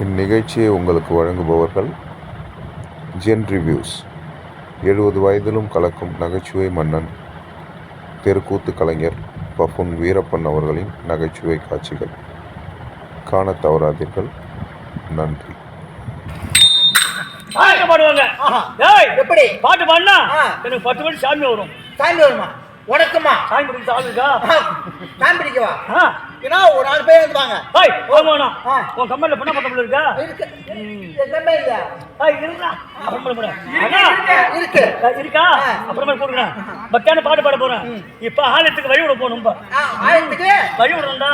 இந்நிகழ்ச்சியை உங்களுக்கு வழங்குபவர்கள் ஜென் ரிவ்யூஸ் எழுபது வயதிலும் கலக்கும் நகைச்சுவை மன்னன் தெருக்கூத்து கலைஞர் பஃபுன் வீரப்பன் அவர்களின் நகைச்சுவை காட்சிகள். காணத் தவறாதீர்கள். நன்றி. பாட்டு பாடுவாங்க. எப்படி? பாட்டு பாடினா ஆ. எனக்கு பத்து மணி சாமி வரும். சாமி வருமா? உனக்குமா? சாமி பிடிக்க சாமி இருக்கா? ஆஹா. சாமி பிடிக்கவா ஆ. ஏன்னா ஒரு நாலு பேர் வந்துவாங்க ஏய் போமாண்ணா ஆ. உன் கம்பெனில பண்ண பத்தம் இருக்கா? இருக்கு. எதுவுமே இல்லையா ஏய் இருக்கா அப்புறமா அண்ணா. இருக்கு. இருக்கா. அப்புறமா போடுறேன் பக்கான பாட்டு பாட போறேன். இப்ப ஆலயத்துக்கு வழி விட போகணும் இப்ப. ஆ, ஆயிரத்துக்கு வழி விடணும்டா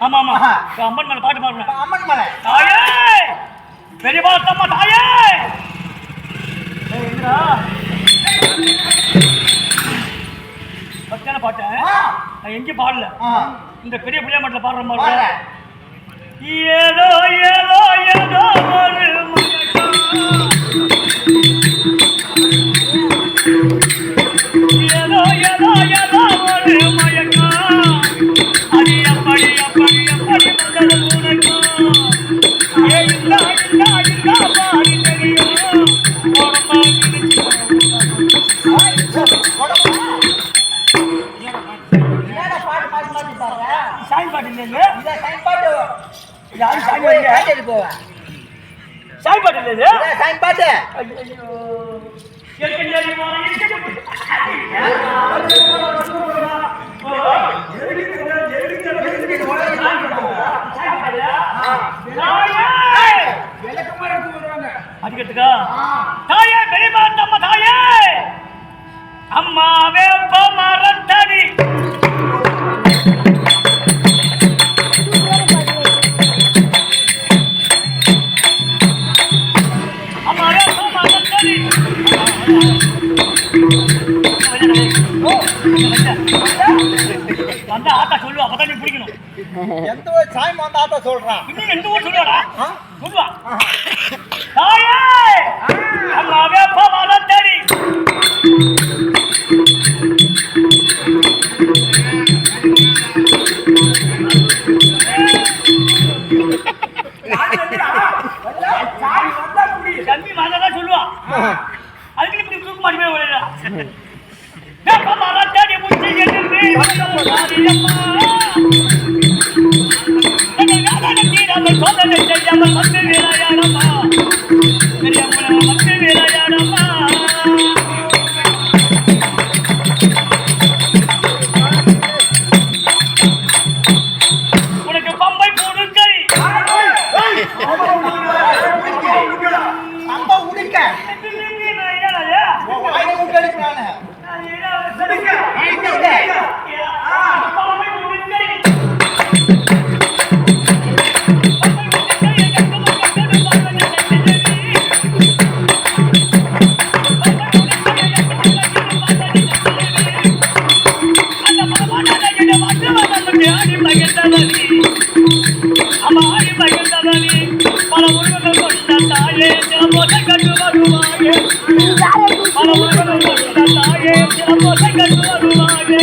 ஆமா ஆமா. அம்மன் மேல பாட்டு பாடுறேன் அம்மன் மலை. தாயே! பெரியப்பா தம்மா தாயே! என்னடா? பக்கான பாட்டேன் நான் எங்கேயும் பாடல இந்த பெரிய பிள்ளைய மட்டும் பாடுற. மாதிரி ஏதோ ஏதோ ஏதோ ஒரு. ஏதோ ஏதோ ஏதோ ஒரு மயக்கம். அது எப்படி எப்படி எப்படி வந்தது உனக்கும்? ஏ இல்லா இல்லா இல்லா பாரு தெரியும். பாட்டு யாரும் சாமி போவேன். சாமி பாட்டு இந்த சாமி பாட்டு அதுக்கட்டுக்கா தாயே பெரியமா நம்ம தாயே. அம்மாவே எந்த ஒரு சாமி வந்தாத்த சொல்றான். இன்னும் எந்த ஊர் சொல்லுவாடா ஆ? சொல்லுவா. தாயே! அம்மாவே தாயே சிலம்போத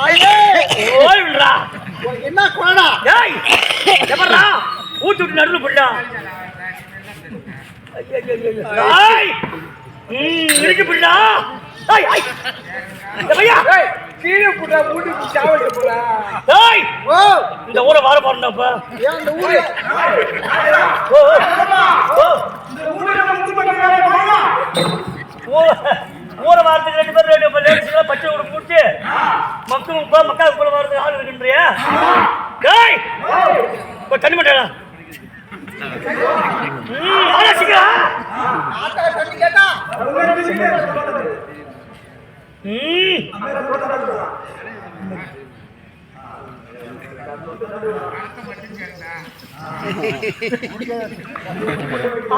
தாயே ஓய் விடுறா உனக்கு என்ன குழடா ஏய் எவரா ஊத்து விட்டு நடுவில் போட்டா ஏய் இருக்கு ஏய் ஏய் இந்த கீழே மூடி போடா ஏய் ஓ. இந்த ஊரை வார ஏன் இந்த ஊரு? ஓ ஓ, ஓ. ஊ- ஊரை வாரத்துக்கு ரெண்டு பேர் ரெண்டு லேடிஸ்லாம் பச்சை மக்கள் இப்போ மக்கள் கூட வாரத்துக்கு ஆள் இருக்குன்றியா? டேய்! போய் தண்ணி மாட்டேடா ம்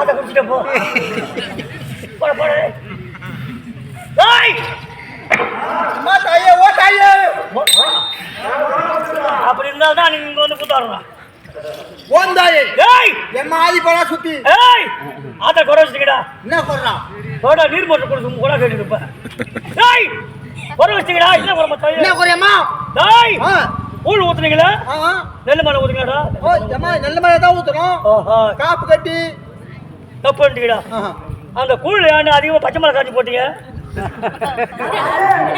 குடிச்சிட்ட போ. போட போட டேய் அம்மா தாயே ஓ தாயே அப்படி இருந்தா தான் நீங்க இங்க வந்து கூத்தாடுறான் ஓன் தாயே டேய் எம்மா ஆதி போடா சுத்தி? ஏய்! ஆத்த குறை வச்சுக்கடா. என்ன சொல்றான் போடா நீர் மோட்டர் கொடுத்து கூட கேட்டு இருப்ப. டேய் குறை வச்சுக்கடா என்ன குறை என்ன மத்தாய் குறையம்மா ஆ. ஊழ் ஊத்துனீங்களா? நெல் மலை ஊத்துங்கடா ஓ எம்மா நல்ல மழை தான் ஊத்தணும். ஓஹோ காப்பு கட்டி. தப்பு பண்ணிட்டீங்கடா. ஆஹா. அந்த கூழ் ஏன்னு அதிகமா பச்சை மிளகா காய்ச்சி போட்டீங்க?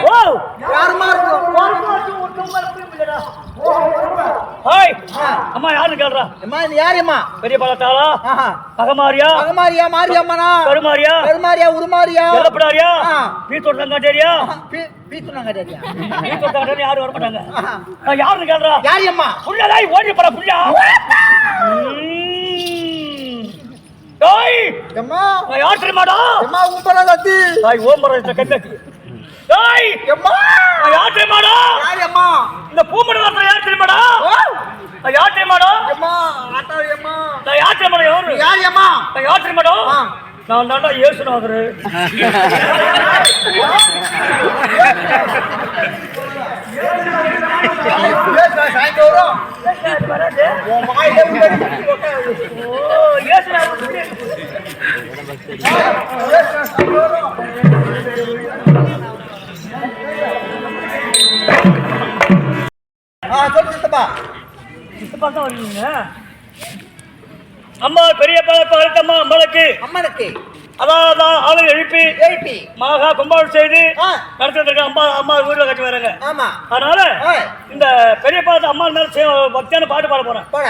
ஓ யாருமா ஹாய். அம்மா யாருன்னு கேள்றா எம்மா இது யார் எம்மா பெரிய பழத்தாளா? ஆஹா. மகமாரியா அகமாரியா மாரியம்மனா கருமாரியா? பெருமாரியா உருமாரியா? தங்காட்டேரியா பீத்துனாங்க டேடியா வீட்டோட தங்காட்டே யாரும் வர மாட்டாங்க ஆஹா. நான் யாருன்னு கேள்றா யார் எம்மா புள்ளதாய் ஓடி பட புள்ளா. டேய் எம்மா நான் யார் தெரியுமாடா எம்மா ஓம்பரத்தை கண்ணக்கு டேய் எம்மா நான் யார் தெரியுமாடா யார் எம்மா இந்த பூமணி யார் தெரியுமாடா நான் யார் தெரியுமாடா எம்மா ஆட்டா எம்மா நான் யார் தெரியுமாடா யாரு யார் எம்மா நான் யார் தெரியுமாடா. நான் தாண்டா இயேசுநாதரு சாயந்தரம் உன் வாயிலே உள்ளடி போட்டு ஓ இயேசுநாதர் ஆ சொல்லு சித்தப்பா. சித்தப்பா தான் வருவீங்க? அம்மா பெரிய பழத்தம்மா அம்மளுக்கு அம்மனுக்கு. அதான் ஆளை எழுப்பி எழுப்பி. மாகா கும்பாபிஷேகம் செய்து நடத்திட்டு இருக்க அம்மா அம்மா ஊரில் கட்டி வராங்க. ஆமா. அதனால இந்த பெரிய பாட்டு அம்மா மேல பக்தியான பாட்டு பாட போறேன். போட